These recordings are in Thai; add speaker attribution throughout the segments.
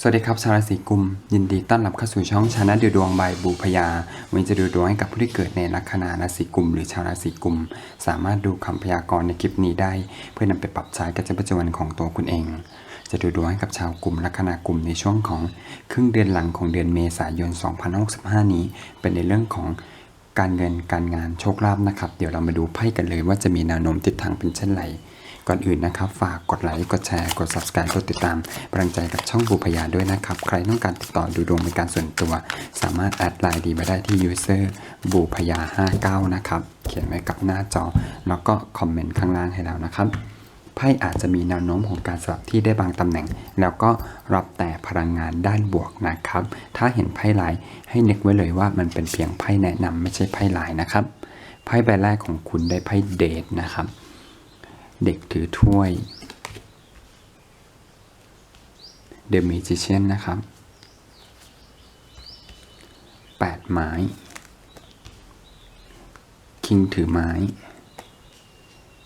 Speaker 1: สวัสดีครับชาวราศีกุม ยินดีต้อนรับเข้าสู่ช่องชานะดูดวงบายบูพยาวันนี้จะดูดวงให้กับผู้ที่เกิดในลัคนาราศีกุม หรือชาวราศีกุม สามารถดูคำพยากรณ์ในคลิปนี้ได้ เพื่อนำไปปรับใช้กับชีวิตประจำวันของตัวคุณเอง จะดูดวงให้กับชาวกลุ่มลัคนากุมในช่วงของครึ่งเดือนหลังของเดือนเมษายน2565 นี้ เป็นในเรื่องของการเงินการงานโชคลาภนะครับ เดี๋ยวเรามาดูไพ่กันเลยว่าจะมีแนวโน้มทิศทางเป็นเช่นไร ก่อนอื่นนะครับ ฝากกดไลค์ กดแชร์ กด subscribe กดติดตามกำลังใจกับช่องบูพยาด้วยนะครับ ใครต้องการติดต่อดูดวงเป็นการส่วนตัว สามารถแอดไลน์ดีมาได้ที่ user บูพยา 59 นะครับ เขียนไว้กับหน้าจอ แล้วก็คอมเมนต์ข้างล่างให้แล้วนะครับไพ่อาจจะมีแนวโน้มของการสลับที่ได้บางตำแหน่ง แล้วก็รับแต่พลังงานด้านบวกนะครับ ถ้าเห็นไพ่ลายให้นึกไว้เลยว่ามันเป็นเพียงไพ่แนะนำไม่ใช่ไพ่ลายนะครับ ไพ่ใบแรกของคุณได้ไพ่เดทนะครับ เด็กถือถ้วย The Magician นะครับแปดไม้ คิงถือไม้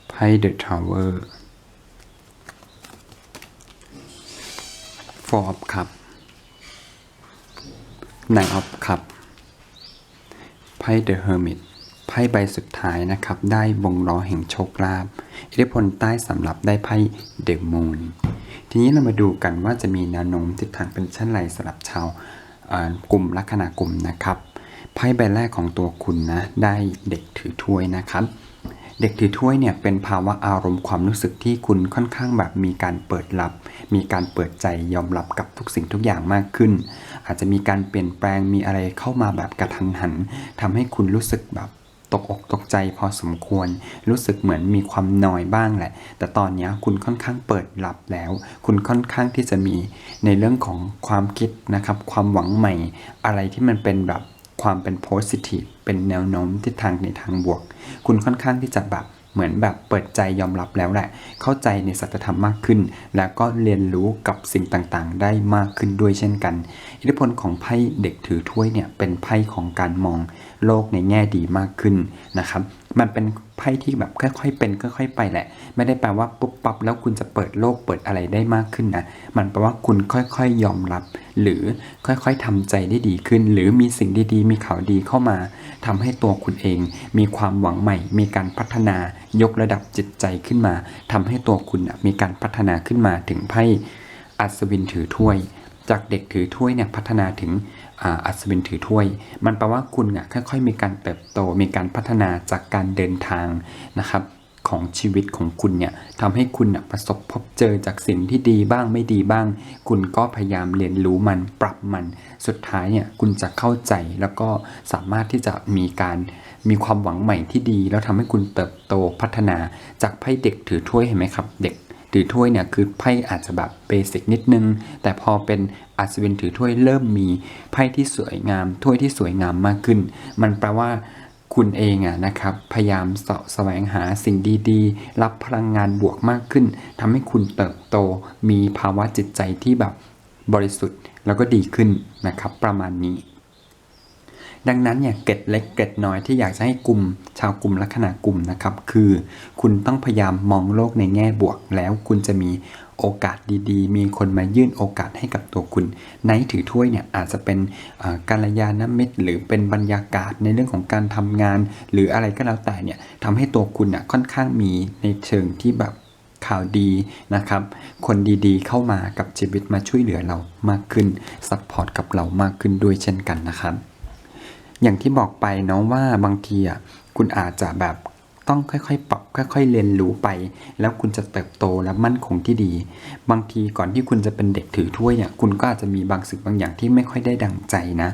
Speaker 1: ไพ่ The Tower Four of Cup Nine of Cup ไพ่ The Hermit พ่ใบสุดท้ายนะครับ ได้วงล้อแห่งโชคลาภอิทธิพลใต้สำหรับได้ไพ่ The Moon ทีนี้เรามาดูกันว่าจะมีแนวโน้มทิศทางเป็นเช่นไรสำหรับชาวกลุ่มลัคนากลุ่มนะครับไพ่ใบแรกของตัวคุณนะได้เด็กถือถ้วยนะครับ เด็กถือถ้วยเนี่ยเป็นภาวะอารมณ์ความรู้สึกที่คุณค่อนข้างแบบมีการเปิดรับ มีการเปิดใจยอมรับกับทุกสิ่งทุกอย่างมากขึ้น อาจจะมีการเปลี่ยนแปลงมีอะไรเข้ามาแบบกระทันหันทำให้คุณรู้สึกแบบ กอกตกใจพอสมควร รู้สึกเหมือนมีความนอยบ้างแหละ แต่ตอนนี้คุณค่อนข้างเปิดรับแล้ว คุณค่อนข้างที่จะมีในเรื่องของความคิดนะครับ ความหวังใหม่ อะไรที่มันเป็นแบบความเป็นโพสิทีฟเป็นแนวโน้มทิศทางในทางบวก คุณค่อนข้างที่จะแบบ เหมือนแบบเปิดใจยอมรับแล้วแหละ เข้าใจในสัจธรรมมากขึ้น แล้วก็เรียนรู้กับสิ่งต่างๆ ได้มากขึ้นด้วยเช่นกัน อิทธิพลของไพ่เด็กถือถ้วยเนี่ยเป็นไพ่ของการมองโลกในแง่ดีมากขึ้นนะครับ มันเป็นไพ่ที่แบบค่อยๆเป็นค่อยๆไปแหละ ไม่ได้แปลว่าปุ๊บปั๊บแล้วคุณจะเปิดโลกเปิดอะไรได้มากขึ้นนะ มันแปลว่าคุณค่อยๆยอมรับ หรือค่อยๆทำใจได้ดีขึ้น หรือมีสิ่งดีๆ มีข่าวดีเข้ามาทำให้ตัวคุณเอง มีความหวังใหม่ มีการพัฒนายกระดับจิตใจขึ้นมาทำให้ตัวคุณมีการพัฒนาขึ้นมาถึงไพ่อัศวินถือถ้วย จากเด็กถือถ้วยเนี่ยพัฒนาถึงอัศวินถือถ้วย มันแปลว่าคุณอะค่อยๆ มีการเติบโต มีการพัฒนาจากการเดินทางนะครับของชีวิตของคุณเนี่ยทำให้คุณน่ะประสบพบเจอจากสิ่งที่ดีบ้างไม่ดีบ้าง คุณก็พยายามเรียนรู้มันปรับมัน สุดท้ายเนี่ยคุณจะเข้าใจแล้วก็สามารถที่จะมีการมีความหวังใหม่ที่ดี แล้วทำให้คุณเติบโตพัฒนาจากไพ่เด็กถือถ้วยเห็นไหมครับ เด็ก ถือถ้วยเนี่ยคือไพ่อาจจะแบบเบสิกนิดนึง แต่พอเป็นอัศวินถือถ้วยเริ่มมีไพ่ที่สวยงาม ถ้วยที่สวยงามมากขึ้น มันแปลว่าคุณเองอะนะครับพยายามเสาะแสวงหาสิ่งดีๆ รับพลังงานบวกมากขึ้นทำให้คุณเติบโต มีภาวะจิตใจที่แบบบริสุทธิ์แล้วก็ดีขึ้นนะครับ ประมาณนี้ ดังนั้นเนี่ยเกร็ดเล็กเกร็ดน้อยที่อยากจะให้กลุ่ม ชาวกลุ่มลัคนากลุ่มนะครับ คือคุณต้องพยายามมองโลกในแง่บวก แล้วคุณจะมีโอกาสดีๆ มีคนมายื่นโอกาสให้กับตัวคุณไนถือถ้วยเนี่ยอาจจะเป็นกัลยาณมิตร หรือเป็นบรรยากาศในเรื่องของการทำงาน หรืออะไรก็แล้วแต่เนี่ยทำให้ตัวคุณอะค่อนข้างมีในเชิงที่แบบข่าวดีนะครับ คนดีๆ เข้ามากับชีวิตมาช่วยเหลือเรามากขึ้นซัพพอร์ตกับเรามากขึ้นด้วยเช่นกันนะครับ อย่างที่บอกไปเนาะว่าบางทีอะคุณอาจจะแบบต้องค่อยๆ ปรับค่อย ๆ เรียนรู้ไป แล้วคุณจะเติบโตและมั่นคงที่ดี บางทีก่อนที่คุณจะเป็นเด็กถือถ้วยเนี่ยคุณก็อาจจะมีบางสิ่งบางอย่างที่ไม่ค่อยได้ดังใจนะ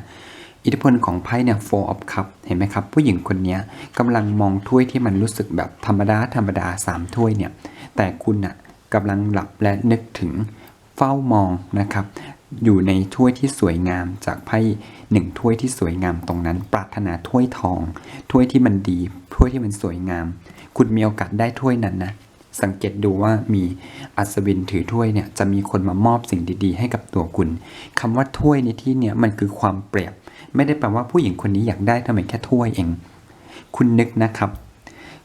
Speaker 1: อิทธิพลของไพ่เนี่ย four of cup เห็นไหมครับ ผู้หญิงคนนี้กำลังมองถ้วยที่มันรู้สึกแบบธรรมดาธรรมดาสามถ้วยเนี่ย แต่คุณน่ะกำลังหลับและนึกถึงเฝ้ามองนะครับ อยู่ในถ้วยที่สวยงามจากไพ่หนึ่งถ้วยที่สวยงามตรงนั้น ปรารถนาถ้วยทอง ถ้วยที่มันดี ถ้วยที่มันสวยงาม คุณมีโอกาสได้ถ้วยนั้นนะสังเกตดูว่ามีอัศวินถือถ้วยเนี่ยจะมีคนมามอบสิ่งดีๆ ให้กับตัวคุณคำว่าถ้วยในที่เนี่ยมันคือความเปรียบ ไม่ได้แปลว่าผู้หญิงคนนี้อยากได้ทำไมแค่ถ้วยเอง คุณนึกนะครับ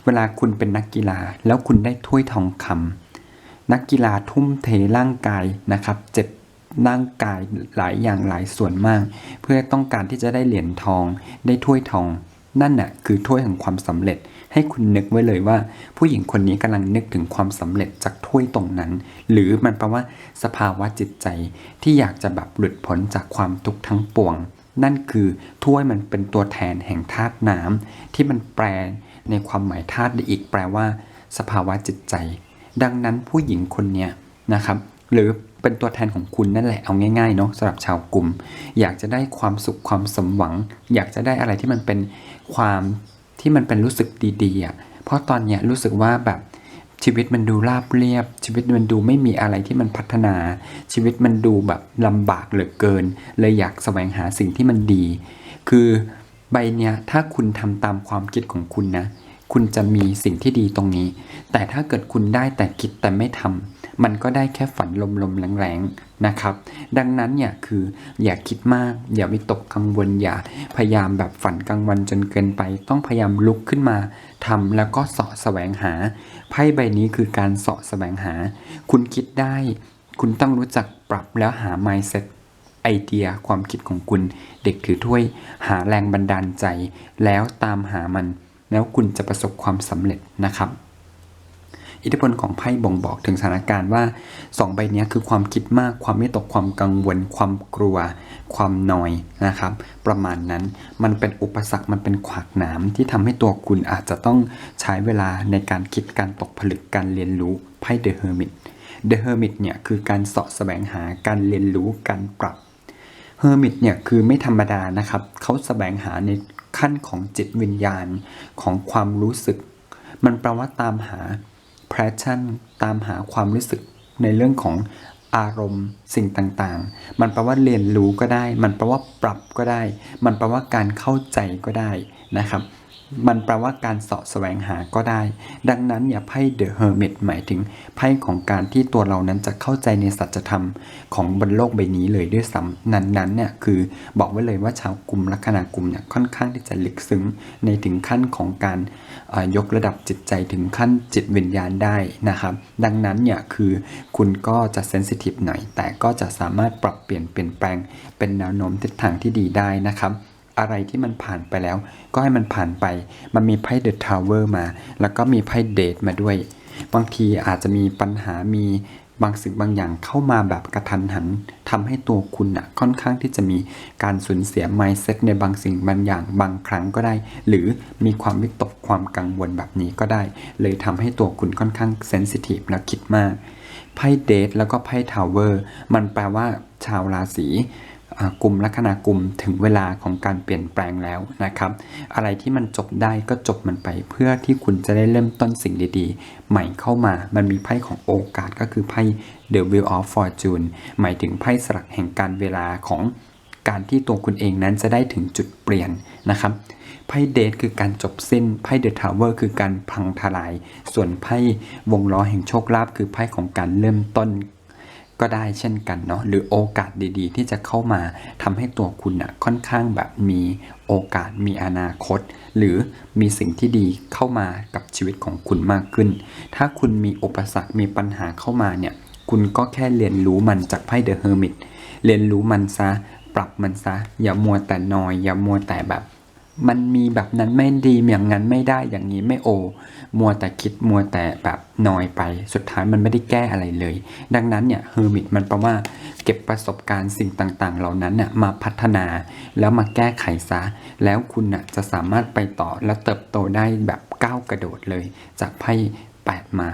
Speaker 1: เวลาคุณเป็นนักกีฬาแล้วคุณได้ถ้วยทองคำนักกีฬาทุ่มเทร่างกายนะครับ เจ็บ ร่างกายหลายอย่างหลายส่วนมาก เพื่อต้องการที่จะได้เหรียญทอง ได้ถ้วยทอง นั่นน่ะคือถ้วยแห่งความสำเร็จ ให้คุณนึกไว้เลยว่า ผู้หญิงคนนี้กำลังนึกถึงความสำเร็จจากถ้วยตรงนั้น หรือมันแปลว่า สภาวะจิตใจที่อยากจะแบบหลุดพ้นจากความทุกข์ทั้งปวง นั่นคือถ้วยมันเป็นตัวแทนแห่งธาตุน้ำที่มันแปลในความหมายธาตุได้อีกแปลว่า สภาวะจิตใจ ดังนั้นผู้หญิงคนเนี้ยนะครับ หรือเป็นตัวแทนของคุณนั่นแหละเอาง่ายๆเนาะสำหรับชาวกลุ่ม อยากจะได้ความสุขความสมหวัง อยากจะได้อะไรที่มันเป็นความที่มันเป็นรู้สึกดีๆอะเพราะตอนเนี้ยรู้สึกว่าแบบชีวิตมันดูราบเรียบ ชีวิตมันดูไม่มีอะไรที่มันพัฒนา ชีวิตมันดูแบบลำบากเหลือเกิน เลยอยากแสวงหาสิ่งที่มันดี คือใบเนี้ยถ้าคุณทำตามความคิดของคุณนะ คุณจะมีสิ่งที่ดีตรงนี้ แต่ถ้าเกิดคุณได้แต่คิดแต่ไม่ทำมันก็ได้แค่ฝันลมๆแรงๆนะครับ ดังนั้นเนี่ยคืออย่าคิดมาก อย่าวิตกกังวลอย่าพยายามแบบฝันกลางวันจนเกินไป ต้องพยายามลุกขึ้นมาทำแล้วก็เสาะแสวงหาไพ่ใบนี้คือการเสาะแสวงหา คุณคิดได้ คุณต้องรู้จักปรับแล้วหา mindset ไอเดียความคิดของคุณ เด็กถือถ้วยหาแรงบันดาลใจ แล้วตามหามัน แล้วคุณจะประสบความสำเร็จนะครับอิทธิพลของไพ่บ่งบอกถึงสถานการณ์ว่าสองใบนี้คือความคิดมากความไม่ตกความกังวล ความกลัว ความนอยนะครับ ประมาณนั้นมันเป็นอุปสรรคมันเป็นขวากหนามที่ทำให้ตัวคุณอาจจะต้องใช้เวลาในการคิดการตกผลึกการเรียนรู้ไพ่เดอะเฮอร์มิตเดอะเฮอร์มิตเนี่ยคือการเสาะแสวงหาการเรียนรู้การปรับเฮอร์มิตเนี่ยคือไม่ธรรมดานะครับเขาแสวงหาใน ขั้นของจิตวิญญาณของความรู้สึก มันแปลว่าตามหา passion ตามหาความรู้สึกในเรื่องของอารมณ์สิ่งต่างๆ มันแปลว่าเรียนรู้ก็ได้ มันแปลว่าปรับก็ได้ มันแปลว่าการเข้าใจก็ได้นะครับ มันแปลว่าการเสาะแสวงหาก็ได้ ดังนั้นอย่าไพ่เดอะเฮอร์มิตหมายถึงไพ่ของการที่ตัวเรานั้นจะเข้าใจในสัจธรรมของบนโลกใบนี้เลยด้วยซ้ำนั้นๆเนี่ยคือบอกไว้เลยว่าชาวกลุ่มลัคนากลุ่มเนี่ยค่อนข้างที่จะลึกซึ้งในถึงขั้นของการยกระดับจิตใจถึงขั้นจิตวิญญาณได้นะครับ ดังนั้นเนี่ยคือคุณก็จะเซนซิทีฟหน่อย แต่ก็จะสามารถปรับเปลี่ยนเปลี่ยนแปลงเป็นแนวโน้มทิศทางที่ดีได้นะครับ อะไรที่มันผ่านไปแล้ว ก็ให้มันผ่านไป มันมีไพ่เดอะทาวเวอร์มา แล้วก็มีไพ่เดทมาด้วย บางทีอาจจะมีปัญหามีบางสิ่งบางอย่างเข้ามาแบบกระทันหันทำให้ตัวคุณน่ะค่อนข้างที่จะมีการสูญเสีย mindset ในบางสิ่งบางอย่างบางครั้งก็ได้ หรือมีความวิตกความกังวลแบบนี้ก็ได้ เลยทำให้ตัวคุณค่อนข้างเซนซิทีฟและคิดมากไพ่เดทแล้วก็ไพ่ทาวเวอร์มันแปลว่าชาวราศี กลุ่มลัคนากลุ่มถึงเวลาของการเปลี่ยนแปลงแล้วนะครับ อะไรที่มันจบได้ก็จบมันไป เพื่อที่คุณจะได้เริ่มต้นสิ่งดีๆ ใหม่เข้ามา มันมีไพ่ของโอกาสก็คือไพ่ The Wheel of Fortune หมายถึงไพ่สลักแห่งการเวลาของการที่ตัวคุณเองนั้นจะได้ถึงจุดเปลี่ยนนะครับไพ่เดทคือการจบสิ้นไพ่เดอะทาวเวอร์คือการพังทลาย ส่วนไพ่วงล้อแห่งโชคลาภคือไพ่ของการเริ่มต้น ก็ได้เช่นกันเนาะหรือโอกาสดีๆ ที่จะเข้ามาทำให้ตัวคุณอะค่อนข้างแบบมีโอกาสมีอนาคต หรือมีสิ่งที่ดีเข้ามากับชีวิตของคุณมากขึ้น ถ้าคุณมีอุปสรรคมีปัญหาเข้ามาเนี่ยคุณก็แค่เรียนรู้มันจากไพ่เดอะเฮอร์มิตเรียนรู้มันซะ ปรับมันซะ อย่ามัวแต่นอย อย่ามัวแต่แบบ มันมีแบบนั้นไม่ดีอย่างนั้นไม่ได้อย่างนี้ไม่โอ มัวแต่คิดมัวแต่แบบนอยไป สุดท้ายมันไม่ได้แก้อะไรเลย ดังนั้นเนี่ยเฮอร์มิตมันแปลว่า เก็บประสบการณ์สิ่งต่างๆ เหล่านั้นน่ะมาพัฒนา แล้วมาแก้ไขซะ แล้วคุณน่ะจะสามารถไปต่อและเติบโตได้แบบก้าวกระโดดเลย จากไพ่แปดไม้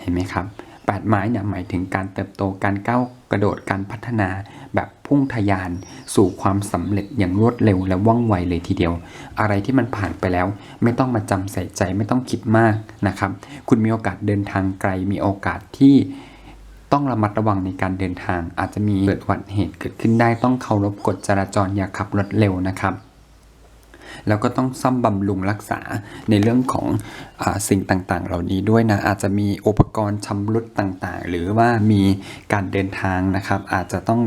Speaker 1: เห็นไหมครับแปดไม้เนี่ยหมายถึงการเติบโตการก้าวกระโดดการพัฒนา แบบพุ่งทะยานสู่ความสำเร็จอย่างรวดเร็วและว่องไวเลยทีเดียว อะไรที่มันผ่านไปแล้ว ไม่ต้องมาจำใส่ใจไม่ต้องคิดมากนะครับ คุณมีโอกาสเดินทางไกลมีโอกาสที่ต้องระมัดระวังในการเดินทาง อาจจะมีเกิดอุบัติเหตุเกิดขึ้นได้ต้องเคารพกฎจราจรอย่าขับรถเร็วนะครับแล้วก็ต้องซ่อมบำรุงรักษาในเรื่องของอสิ่งต่างๆ เหล่านี้ด้วยนะ อาจจะมีอุปกรณ์ชำรุดต่างๆ หรือว่ามีการเดินทางนะครับ อาจจะต้อง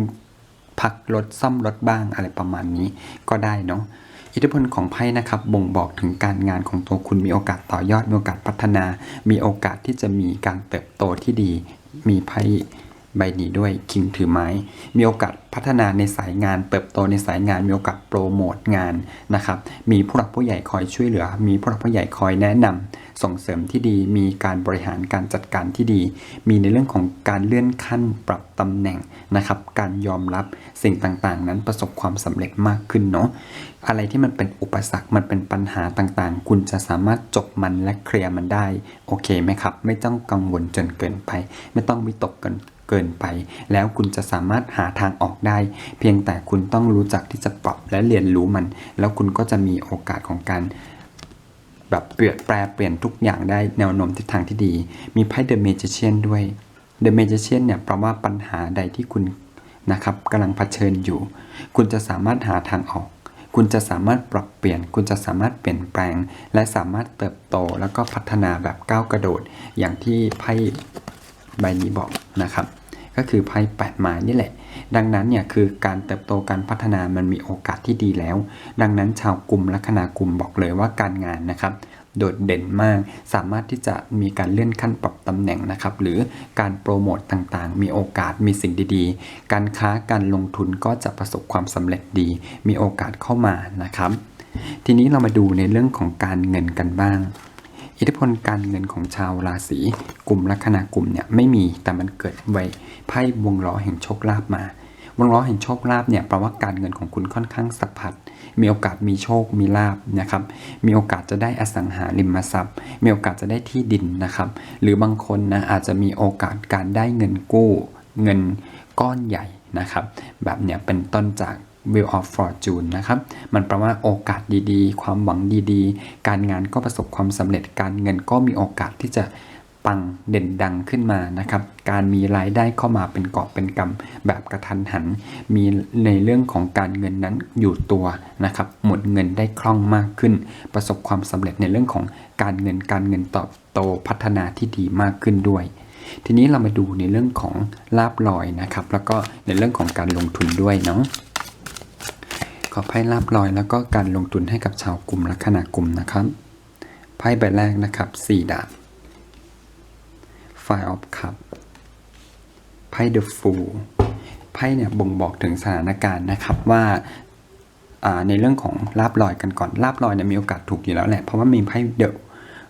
Speaker 1: พักรถซ่อมรถบ้างอะไรประมาณนี้ก็ได้เนาะอิทธิพลของไพ่นะครับบ่งบอกถึงการงานของตัวคุณมีโอกาสต่อยอดมีโอกาสพัฒนา มีโอกาสที่จะมีการเติบโตที่ดี มีไพ่ใบนี้ด้วยคิงถือไม้ มีโอกาสพัฒนาในสายงาน เติบโตในสายงาน มีโอกาสโปรโมทงานนะครับ มีผู้หลักผู้ใหญ่คอยช่วยเหลือ มีผู้หลักผู้ใหญ่คอยแนะนำ ส่งเสริมที่ดี มีการบริหารการจัดการที่ดี มีในเรื่องของการเลื่อนขั้นปรับตำแหน่งนะครับ การยอมรับสิ่งต่างๆ นั้นประสบความสำเร็จมากขึ้นเนาะอะไรที่มันเป็นอุปสรรคมันเป็นปัญหาต่างๆ คุณจะสามารถจบมันและเคลียร์มันได้โอเคไหมครับ ไม่ต้องกังวลจนเกินไป ไม่ต้องวิตกกันเกินไป แล้วคุณจะสามารถหาทางออกได้ เพียงแต่คุณต้องรู้จักที่จะปรับและเรียนรู้มัน แล้วคุณก็จะมีโอกาสของการ แบบเปลี่ยนแปลเปลี่ยนทุกอย่างได้แนวโน้มทิศทางที่ดี มีไพ่ The Magician ด้วย The Magician เนี่ยแปลว่าปัญหาใดที่คุณนะครับกำลังเผชิญอยู่ คุณจะสามารถหาทางออก คุณจะสามารถปรับเปลี่ยน คุณจะสามารถเปลี่ยนแปลง และสามารถเติบโตแล้วก็พัฒนาแบบก้าวกระโดด อย่างที่ไพ่ใบนี้บอกนะครับ ก็คือไพ่แปดไม้นี่แหละ ดังนั้นเนี่ยคือการเติบโตการพัฒนามันมีโอกาสที่ดีแล้ว ดังนั้นชาวกลุ่มลัคนากลุ่มบอกเลยว่าการงานนะครับโดดเด่นมาก สามารถที่จะมีการเลื่อนขั้นปรับตำแหน่งนะครับ หรือการโปรโมตต่างๆ มีโอกาส มีสิ่งดีๆ การค้า การลงทุนก็จะประสบความสำเร็จดี มีโอกาสเข้ามานะครับ ทีนี้เรามาดูในเรื่องของการเงินกันบ้าง อิทธิพลการเงินของชาวราศีกลุ่มลัคนากลุ่มเนี่ยไม่มี แต่มันเกิดไว้ไพ่วงล้อแห่งโชคลาภมา วงล้อแห่งโชคลาภเนี่ยแปลว่าการเงินของคุณค่อนข้างสะพัดมีโอกาสมีโชคมีลาบนะครับ มีโอกาสจะได้อสังหาริมทรัพย์ มีโอกาสจะได้ที่ดินนะครับ หรือบางคนนะอาจจะมีโอกาสการได้เงินกู้ เงินก้อนใหญ่นะครับ แบบเนี้ยเป็นต้นจาก Wheel of Fortune นะครับ มันแปลว่าโอกาสดีๆ ความหวังดีๆ การงานก็ประสบความสำเร็จ การเงินก็มีโอกาสที่จะ ปังเด่นดังขึ้นมานะครับ การมีรายได้เข้ามาเป็นกอบเป็นกำแบบกระทันหัน มีในเรื่องของการเงินนั้นอยู่ตัวนะครับ หมุนเงินได้คล่องมากขึ้น ประสบความสำเร็จในเรื่องของการเงินการเงินเติบโตพัฒนาที่ดีมากขึ้นด้วย ทีนี้เรามาดูในเรื่องของลาบลอยนะครับ แล้วก็ในเรื่องของการลงทุนด้วยเนาะขอไพ่ลาบลอยแล้วก็การลงทุนให้กับชาวกลุ่มลัคนากลุ่มนะครับไพ่ใบแรกนะครับ 4 ดาบ Five of Cup ไพ่ The Fool ไพ่เนี่ยบ่งบอกถึงสถานการณ์นะครับว่าในเรื่องของลาบลอยกันก่อนลาบลอยเนี่ยมีโอกาสถูกอยู่แล้วแหละ เพราะว่ามีไพ่ The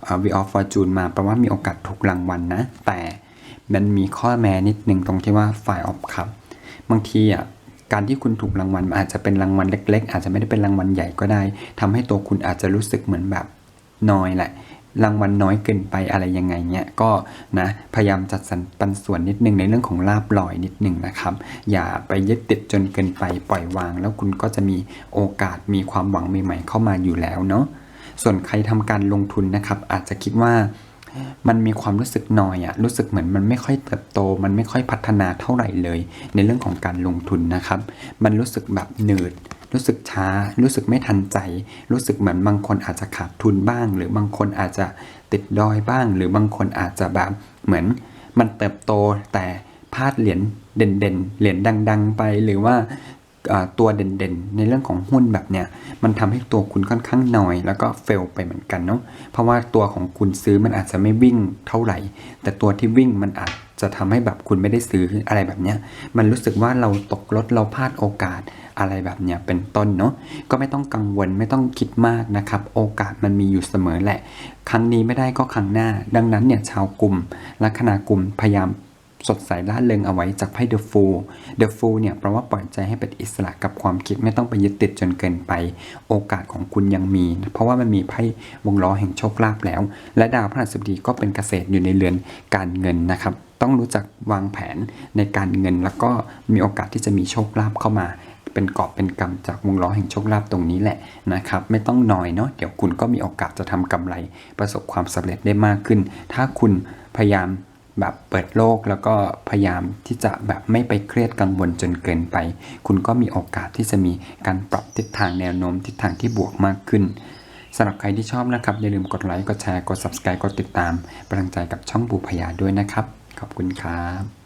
Speaker 1: อ่า Wheel of Fortune มาแปลว่ามีโอกาสถูกรางวัลนะแต่มันมีข้อแม้นิดนึงตรงที่ว่า Five of Cup บางทีอะการที่คุณถูกรางวัลอาจจะเป็นรางวัลเล็ก ๆ อาจจะไม่ได้เป็นรางวัลใหญ่ก็ได้ทำให้ตัวคุณอาจจะรู้สึกเหมือนแบบน้อยแหละ รางวัลน้อยเกินไปอะไรยังไงเนี่ยก็นะพยายามจัดสรรปันส่วนนิดนึงในเรื่องของลาบลอยนิดนึงนะครับ อย่าไปยึดติดจนเกินไปปล่อยวาง แล้วคุณก็จะมีโอกาสมีความหวังใหม่ๆเข้ามาอยู่แล้วเนาะส่วนใครทำการลงทุนนะครับ อาจจะคิดว่ามันมีความรู้สึกนอยอะรู้สึกเหมือนมันไม่ค่อยเติบโต มันไม่ค่อยพัฒนาเท่าไหร่เลย ในเรื่องของการลงทุนนะครับ มันรู้สึกแบบหนืด รู้สึกช้า รู้สึกไม่ทันใจ รู้สึกเหมือนบางคนอาจจะขาดทุนบ้าง หรือบางคนอาจจะติดดอยบ้าง หรือบางคนอาจจะแบบเหมือนมันเติบโตแต่พลาดเหรียญเด่นๆ เหรียญดัง ๆ ไปหรือว่าตัวเด่นๆ ในเรื่องของหุ้นแบบเนี้ยมันทำให้ตัวคุณค่อนข้างน้อย แล้วก็เฟลไปเหมือนกันเนาะเพราะว่าตัวของคุณซื้อมันอาจจะไม่วิ่งเท่าไหร่ แต่ตัวที่วิ่งมันอาจจะทำให้แบบคุณไม่ได้ซื้ออะไรแบบเนี้ยมันรู้สึกว่าเราตกรถเราพลาดโอกาส อะไรแบบเนี้ยเป็นต้นเนาะก็ไม่ต้องกังวลไม่ต้องคิดมากนะครับ โอกาสมันมีอยู่เสมอแหละ ครั้งนี้ไม่ได้ก็ครั้งหน้า ดังนั้นเนี่ยชาวกลุ่มลัคนากลุ่มพยายามสดใสล่าเริงเอาไว้จากไพ่ The Fool The Fool เนี่ยแปลว่าปล่อยใจให้เป็นอิสระกับความคิดไม่ต้องไปยึดติดจนเกินไป โอกาสของคุณยังมี เพราะว่ามันมีไพ่วงล้อแห่งโชคลาภแล้ว และดาวพฤหัสบดีก็เป็นเกษตรอยู่ในเรือนการเงินนะครับ ต้องรู้จักวางแผนในการเงินแล้วก็มีโอกาสที่จะมีโชคลาภเข้ามา เป็นกอบเป็นกำจากวงล้อแห่งโชคลาภตรงนี้แหละนะครับ ไม่ต้องนอยเนาะเดี๋ยวคุณก็มีโอกาสจะทำกำไร ประสบความสำเร็จได้มากขึ้น ถ้าคุณพยายามแบบเปิดโลกแล้วก็พยายามที่จะแบบไม่ไปเครียดกังวลจนเกินไป คุณก็มีโอกาสที่จะมีการปรับทิศทางแนวโน้มทิศทางที่บวกมากขึ้นสำหรับใครที่ชอบนะครับ อย่าลืมกดไลค์กดแชร์กด subscribe กดติดตามเป็นกำลังใจกับช่องปูพยาด้วยนะครับ ขอบคุณครับ